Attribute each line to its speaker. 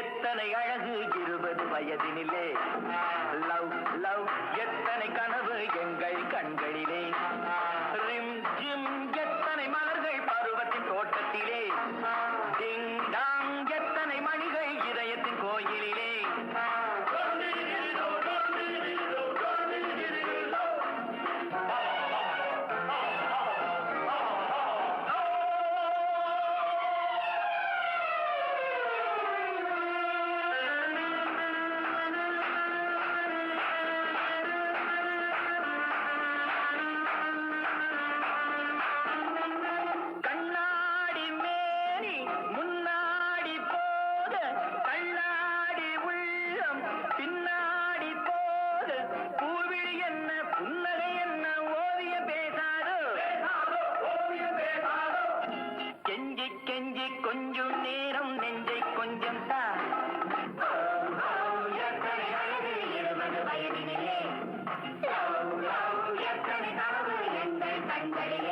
Speaker 1: எத்தனை அழகு இருபது வயதினிலே? லவ் லவ் எத்தனை கனவு? எங்கள் கண்களிலே கொஞ்சம் நேரம் நெஞ்சை கொஞ்சம் தான் எத்தனை அளவு எங்கள் கண்களில்